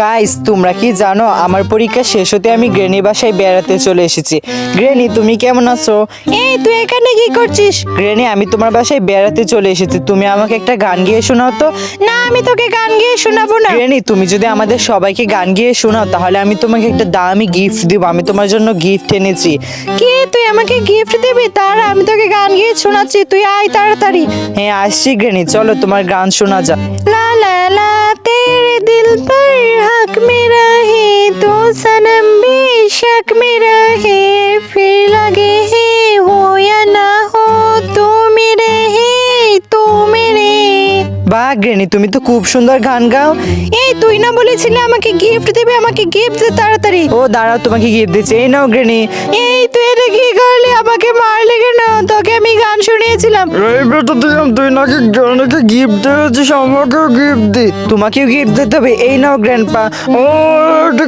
Guys তোমরা কি জানো আমার পরীক্ষা শেষ হতে আমি গ্রেনি বাসায় বেড়াতে চলে এসেছি। গ্রেনি তুমি কেমন আছো? এই তুই এখানে কি করছিস? গ্রেনি আমি তোমার বাসায় বেড়াতে চলে এসেছি। তুমি আমাকে একটা গান গিয়ে শোনাও তো। না আমি তোকে গান গিয়ে শোনাবো না। গ্রেনি তুমি যদি আমাদের সবাইকে গান গিয়ে শোনাও তাহলে আমি তোমাকে একটা দামি গিফট দেব। আমি তোমার জন্য গিফট এনেছি। কি? তুই আমাকে গিফট দিবি? তার আমি তোকে গান গিয়ে শোনাচ্ছি। তুই আয় তাড়াতাড়ি। হ্যাঁ আসছি গ্রেনি চলো তোমার গান শোনা যা লা লা লা তেরে দিল পা तो सनम बेशक मेरा है फिर लगे है हो या ना हो तो मेरे है তো মেরে বাহ গ্রেনি তুমি তো খুব সুন্দর গান গাও এই তুই না বলেছিলে আমাকে গিফট দেবে আমাকে গিফট দে তাড়াতাড়ি ও দাঁড়াও তোমাকে গিফট দিচ্ছে এই নাও গ্রেনি এই তুই এটা কি করলি আমাকে মারলি কেন তোকে আমি গান শুনিয়েছিলাম তো দিলাম তুই নাকি গিফট দিয়েছিস আমাকেও গিফট দি। তোমাকেও গিফট দিতে হবে এই নাও গ্র্যান্ডপা ও এটা